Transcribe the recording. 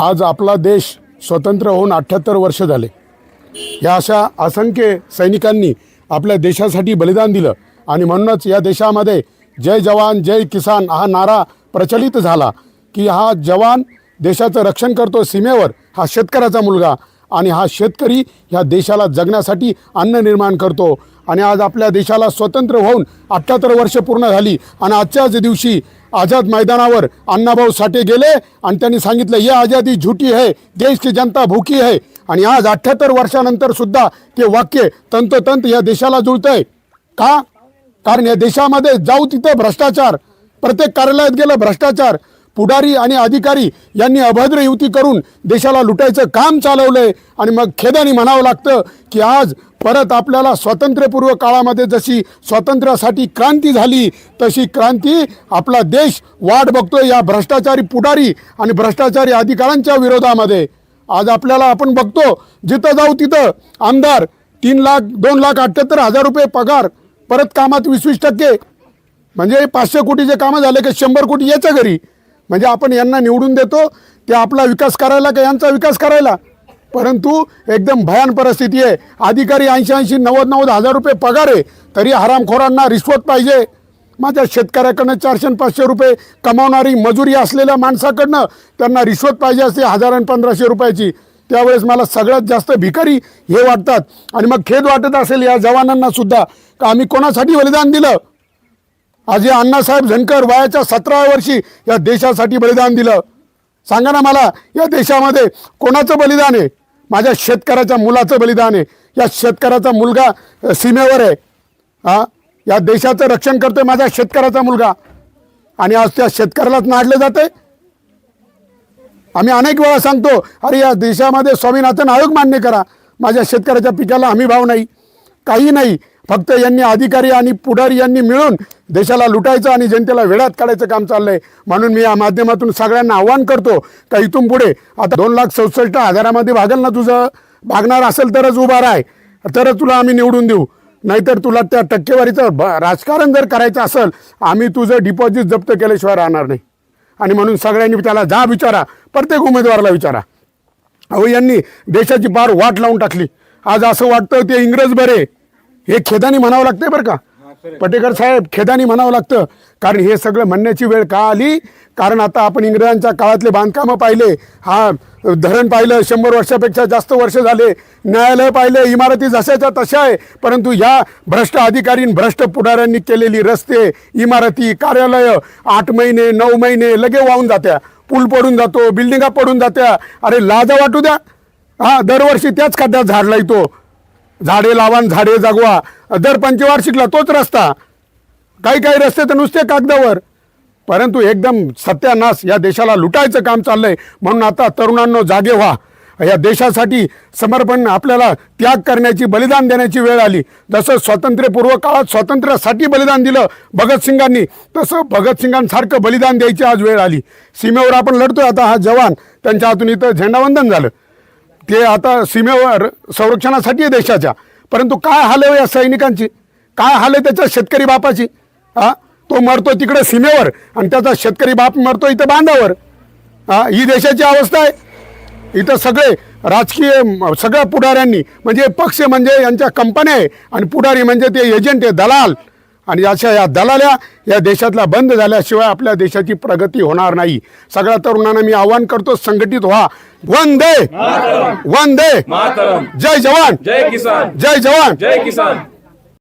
आज आपला देश स्वतंत्र होऊन अठ्ठ्याहत्तर वर्ष झाले. या अशा असंख्य सैनिकांनी आपल्या देशासाठी बलिदान दिलं आणि म्हणूनच या देशामध्ये जय जवान जय किसान हा नारा प्रचलित झाला की हा जवान देशाचं रक्षण करतो सीमेवर हा शेतकऱ्याचा मुलगा आणि हा शेतकरी ह्या देशाला जगण्यासाठी अन्न निर्माण करतो आणि आज आपल्या देशाला स्वतंत्र होऊन अठ्ठ्याहत्तर वर्ष पूर्ण झाली आणि आजच्याच दिवशी आझाद मैदानावर अण्णाभाऊ साठे गेले आणि त्यांनी सांगितलं ही आझादी झुटी है देश की जनता भूकी है आणि आज अठ्ठ्याहत्तर वर्षानंतर सुद्धा ते वाक्य तंतोतंत या देशाला जुळतंय. का? कारण या देशामध्ये जाऊ तिथं भ्रष्टाचार प्रत्येक कार्यालयात गेलं भ्रष्टाचार. पुढारी आणि अधिकारी यांनी अभद्र युती करून देशाला लुटायचं काम चालवलंय. आणि मग खेदानी म्हणावं लागतं की आज परत आपल्याला स्वातंत्र्यपूर्व काळामध्ये जशी स्वातंत्र्यासाठी क्रांती झाली तशी क्रांती आपला देश वाट बघतोय या भ्रष्टाचारी पुढारी आणि भ्रष्टाचारी अधिकाऱ्यांच्या विरोधामध्ये. आज आपल्याला आपण बघतो जिथं जाऊ तिथं आमदार तीन लाख दोन लाख अठ्ठ्याहत्तर हजार रुपये पगार परत कामात वीस वीस टक्के. म्हणजे पाचशे कोटीचे कामं झाले की शंभर कोटी याच्या घरी. म्हणजे आपण यांना निवडून देतो ते आपला विकास करायला का यांचा विकास करायला? परंतु एकदम भयान परिस्थिती आहे. अधिकारी ऐंशी ऐंशी नव्वद नव्वद हजार रुपये पगार आहे तरी हरामखोरांना रिश्वत पाहिजे. माझ्या शेतकऱ्याकडनं चारशे पाचशे रुपये कमावणारी मजुरी असलेल्या माणसाकडनं त्यांना रिश्वत पाहिजे असते हजार आणि पंधराशे रुपयाची. त्यावेळेस मला सगळ्यात जास्त भिकारी हे वाटतात. आणि मग खेद वाटत असेल या जवानांना सुद्धा का आम्ही कोणासाठी बलिदान दिलं? आज या अण्णासाहेब झनकर वयाच्या सतराव्या वर्षी या देशासाठी बलिदान दिलं. सांगा ना मला या देशामध्ये कोणाचं बलिदान आहे? माझ्या शेतकऱ्याच्या मुलाचं बलिदान आहे. या शेतकऱ्याचा मुलगा सीमेवर आहे. हा? या देशाचं रक्षण करतोय माझ्या शेतकऱ्याचा मुलगा. आणि आज त्या शेतकऱ्यालाच नाडलं जाते आम्ही अनेक वेळा सांगतो अरे या देशामध्ये स्वामीनाथन आयोग मान्य करा. माझ्या शेतकऱ्याच्या पिकाला हमी भाव नाही काही नाही. फक्त यांनी अधिकारी आणि पुढारी यांनी मिळून देशाला लुटायचं आणि जनतेला वेळात काढायचं काम चाललंय. म्हणून मी या माध्यमातून सगळ्यांना आव्हान करतो का इथून पुढे आता दोन लाख चौसष्ट हजारामध्ये भागल ना तुझं? भागणार असेल तरच उभा राह. तरच तुला आम्ही निवडून देऊ. नाहीतर तुला त्या टक्केवारीचं ब- राजकारण जर करायचं असेल आम्ही तुझं डिपॉझिट जप्त केल्याशिवाय राहणार नाही. आणि म्हणून सगळ्यांनी त्याला जा विचारा. प्रत्येक उमेदवाराला विचारा. अहो यांनी देशाची पार वाट लावून टाकली. आज असं वाटतं ते इंग्रज बरे. हे खेदानी म्हणावं लागतंय बरं का? पटेकर साहेब खेदानी म्हणावं लागतं. कारण हे सगळं म्हणण्याची वेळ का आली? कारण आता आपण इंग्रजांच्या काळातले बांधकामं पाहिले. हा धरण पाहिलं शंभर वर्षापेक्षा जास्त वर्ष झाले. न्यायालय पाहिले इमारती जशाच्या तशा आहे. परंतु या भ्रष्ट अधिकारी आणि भ्रष्ट पुढाऱ्यांनी केलेली रस्ते इमारती कार्यालय आठ महिने नऊ महिने लगे वाहून जात्या. पूल पडून जातो बिल्डिंगा पडून जात्या. अरे लाजा वाटू द्या. हा दरवर्षी त्याच खड्ड्यात झाडला तो झाडे लावान झाडे जगवा. दर पंचवार्षिकला तोच रस्ता. काही काही रस्ते तर नुसते कागदावर. परंतु एकदम सत्यानाश या देशाला लुटायचं काम चाललंय. म्हणून आता तरुणांनो जागे व्हा. या देशासाठी समर्पण आपल्याला त्याग करण्याची बलिदान देण्याची वेळ आली. जसं स्वातंत्र्यपूर्व काळात स्वातंत्र्यासाठी बलिदान दिलं भगतसिंगांनी तसं भगतसिंगांसारखं बलिदान द्यायची आज वेळ आली. सीमेवर आपण लढतोय. आता हा जवान त्यांच्या हातून इथं झेंडावंदन झालं. ते आता सीमेवर संरक्षणासाठी आहे देशाच्या. परंतु काय हाल आहे या सैनिकांची? काय हाल आहे त्याच्या शेतकरी बापाची? हा? तो मरतो तिकडे सीमेवर आणि त्याचा शेतकरी बाप मरतो इथं बांधावर. हा? ही देशाची अवस्था आहे. इथं सगळे राजकीय सगळ्या पुढाऱ्यांनी म्हणजे पक्ष म्हणजे यांच्या कंपन्या आहे आणि पुढारी म्हणजे ते एजंट आहे दलाल. आणि अशा या दलाल्या या देशातल्या बंद झाल्याशिवाय आपल्या देशाची प्रगती होणार नाही. सगळ्या तरुणांना मी आवाहन करतो संघटित व्हा. वंदे! वंदे! मातरम. जय जवान! जय किसान. जय जवान! जय किसान.